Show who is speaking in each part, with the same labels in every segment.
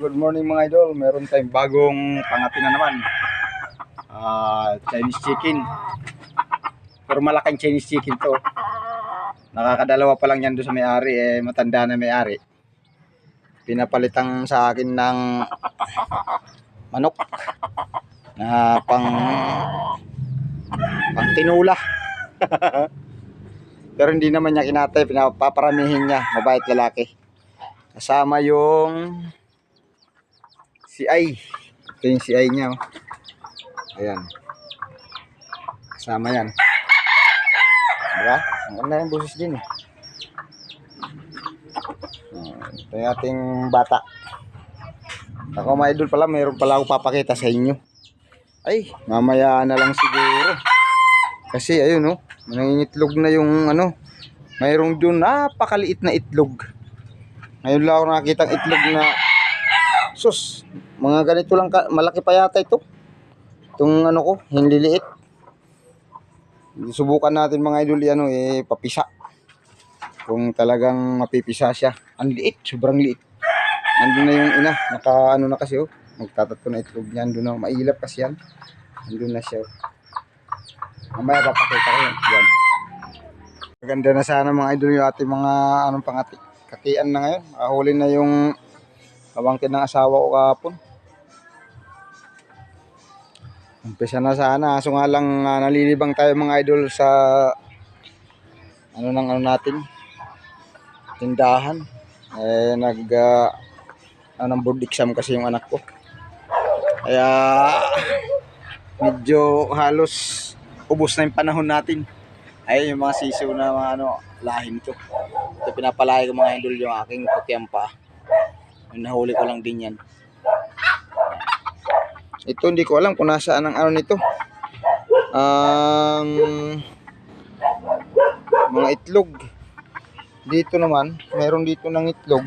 Speaker 1: Good morning mga idol. Meron tayong bagong pangati na naman. Ah, Chinese chicken. Pero malaking Chinese chicken to. Nakakadalawa pa lang yan doon sa may-ari. Eh, matanda na may-ari. Pinapalitang sa akin ng manok na pang pang tinula. Pero hindi naman niya kinatay. Pinapaparamihin niya. Mabait lalaki. Kasama yung CI. Ito yung CI niya. Oh. Ayan. Kasama yan. Diba? Ang ganda yung boses din eh. Ah, Ito yung ating bata. Ako mga idol pala, mayroon pala ako papakita sa inyo. Ay, mamaya na lang siguro. Kasi ayun oh, nangingitlog na yung ano. Mayroong doon napakaliit na itlog. Ngayon lang ako nakakita itlog na sus, mga ganito lang ka, malaki pa yata ito. Itong ano ko, hindi liit. Subukan natin mga idol ano eh papisa. Kung talagang mapipisa siya. Ang liit, sobrang liit. Nandun na yung ina, naka ano na kasi oh. Magtatato na itlog niya, nandun na, mailap kasi yan. Nandun na siya. oh. Mamaya papakita ko yan. yan. Maganda na sana mga idol yung ating mga anong pangati. Kakian na ngayon. Ahuli na yung Kabangkin ng asawa ko kahapon. Umpisa na sana. Kaso nga lang ah, nalilibang tayo mga idol sa ano nang ano natin tindahan. Eh nag uh, ano, board exam kasi yung anak ko. Kaya medyo halos ubos na yung panahon natin. Ayun yung mga sisiw na mga ano lahim to. Ito pinapalaya ko mga idol yung aking kukyampa. Yung nahuli ko lang din yan. Ito hindi ko alam kung nasaan ang ano nito. Ang mga itlog. Dito naman, meron dito ng itlog.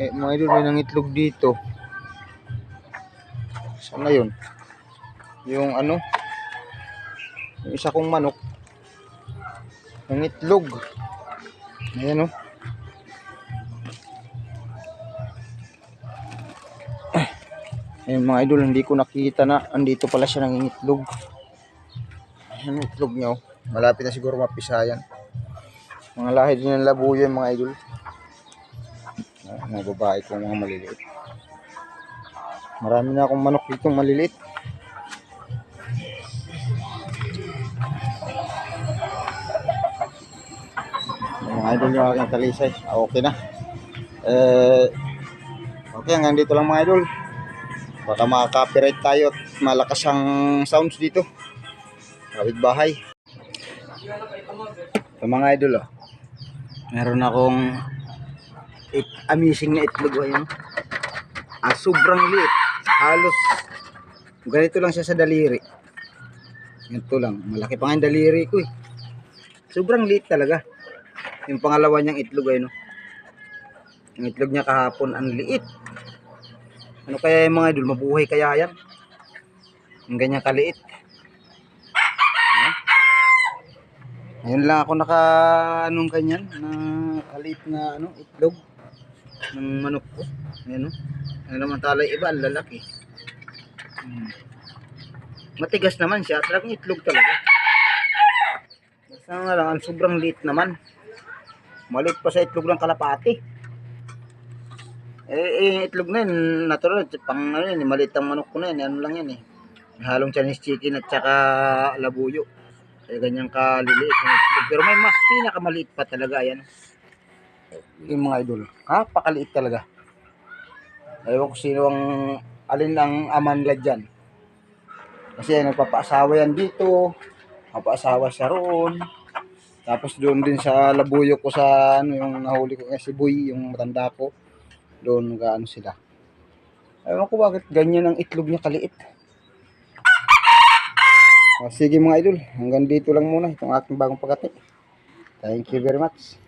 Speaker 1: Eh, mga idol, may ng itlog dito. Saan na yun? Yung ano? Yung isa kong manok. Ng itlog. Ayan oh. Ayun mga idol, hindi ko nakita na andito pala siya ng itlog. Ayan itlog niya oh. Malapit na siguro mapisa yan. Mga lahi din ng labuyo mga idol. Ah, Mga babae ko mga maliliit. Marami na akong manok dito maliliit. Mga idol yung aking talisay. Ah, Okay na. Eh, okay, hanggang dito lang mga idol. Baka maka-copyright tayo at malakas ang sounds dito. Kapit bahay. Ito mga idol oh. Meron akong it, amazing na itlog ayun. Ah, sobrang liit. Halos ganito lang siya sa daliri. Ganito lang. Malaki pa nga yung daliri ko eh. Sobrang liit talaga. Yung pangalawa niyang itlog ayun oh. Yung itlog niya kahapon ang liit. Ano kaya yung mga idol? Mabuhay kaya yan? Yung ganyan kaliit. Ngayon lang ako naka anong kanyan na kaliit na ano itlog ng manok ko. Ayan o. Ano naman talay iba, ang lalaki. Hmm. Matigas naman siya. Talagang itlog talaga. Basta nga lang, ang sobrang liit naman. Maliit pa sa itlog ng kalapati. Eh, eh itlog na yun, natural, pang ano yun, maliit ang manok ko na yun, ano lang yan eh. Halong Chinese chicken at saka labuyo. Kaya ganyan kaliliit. Pero may mas pinakamaliit pa talaga, yan. Yung mga idol, kapakaliit talaga. Ewan ko sino ang, alin ang amanla dyan. Kasi nagpapaasawa yan dito, nagpapaasawa siya roon. Tapos doon din sa labuyo ko sa ano yung nahuli ko kasi buy yung matanda ko doon gaano sila. Ewan ko bakit ganyan ang itlog niya kaliit. O, sige mga idol, hanggang dito lang muna itong aking bagong pagkati. Thank you very much.